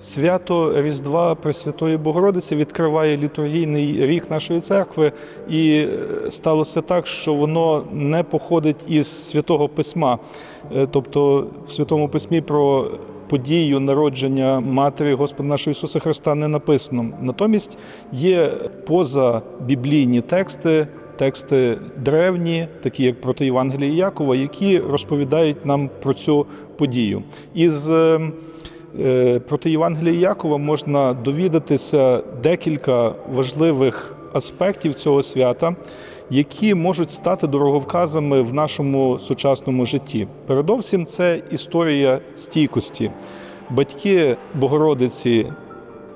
Свято Різдва Пресвятої Богородиці відкриває літургійний рік нашої церкви, і е, сталося так, що воно не походить із святого письма. Е, Тобто в святому письмі про подію народження Матері Господа нашого Ісуса Христа не написано. Натомість є позабіблійні тексти. Тексти древні, такі як проти Євангелія Якова, які розповідають нам про цю подію. Із е, проти Євангелія Якова можна довідатися декілька важливих аспектів цього свята, які можуть стати дороговказами в нашому сучасному житті. Передовсім це історія стійкості. Батьки Богородиці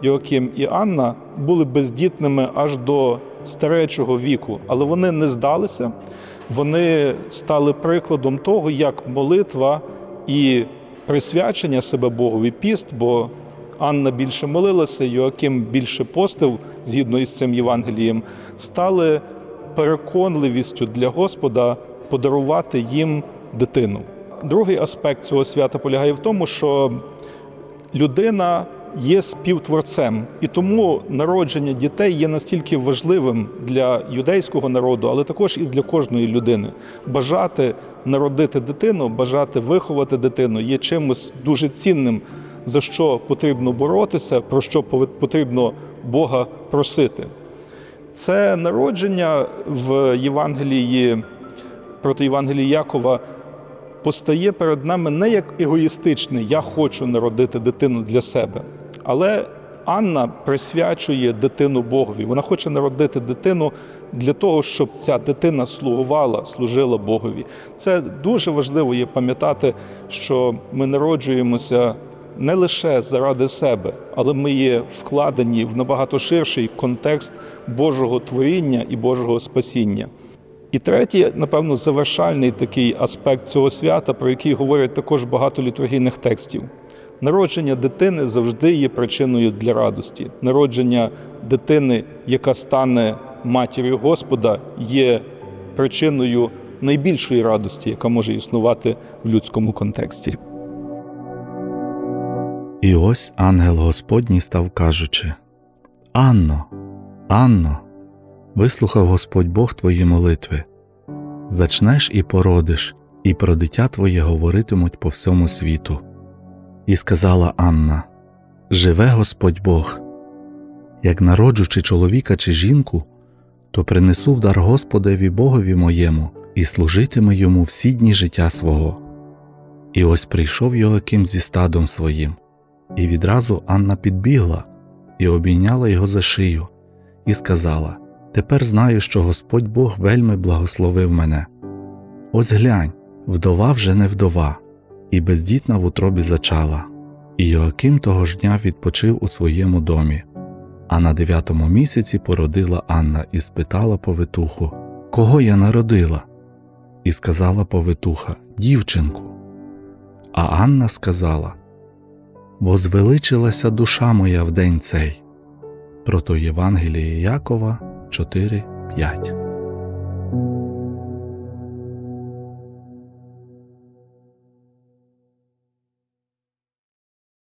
Йоаким і Анна були бездітними аж до старечого віку, але вони не здалися. Вони стали прикладом того, як молитва і присвячення себе Богові піст, бо Анна більше молилася, Йоаким більше постив згідно із цим Євангелієм, стали переконливістю для Господа подарувати їм дитину. Другий аспект цього свята полягає в тому, що людина є співтворцем, і тому народження дітей є настільки важливим для юдейського народу, але також і для кожної людини. Бажати народити дитину, бажати виховати дитину є чимось дуже цінним, за що потрібно боротися, про що потрібно Бога просити. Це народження в Євангелії проти Євангелії Якова постає перед нами не як егоїстичне Я хочу народити дитину для себе. Але Анна присвячує дитину Богові. Вона хоче народити дитину для того, щоб ця дитина слугувала, служила Богові. Це дуже важливо є пам'ятати, що ми народжуємося не лише заради себе, але ми є вкладені в набагато ширший контекст Божого творіння і Божого спасіння. І третій, напевно, завершальний такий аспект цього свята, про який говорять також багато літургійних текстів. Народження дитини завжди є причиною для радості. Народження дитини, яка стане матір'ю Господа, є причиною найбільшої радості, яка може існувати в людському контексті. І ось ангел Господній став кажучи: Анно, Анно, вислухав Господь Бог твої молитви. Зачнеш і породиш, і про дитя твоє говоритимуть по всьому світу. І сказала Анна: Живе Господь Бог. Як народжучи чоловіка чи жінку, то принесу в дар Господеві Богові моєму і служитиме йому всі дні життя свого. І ось прийшов Йоаким зі стадом своїм. І відразу Анна підбігла і обійняла його за шию, і сказала: Тепер знаю, що Господь Бог вельми благословив мене. Ось глянь, вдова вже не вдова, і бездітна в утробі зачала. І Йоаким того ж дня відпочив у своєму домі. А на дев'ятому місяці породила Анна і спитала повитуху, Кого я народила? І сказала повитуха Дівчинку. А Анна сказала Возвеличилася душа моя в день цей. Прото Євангеліє Якова 4.5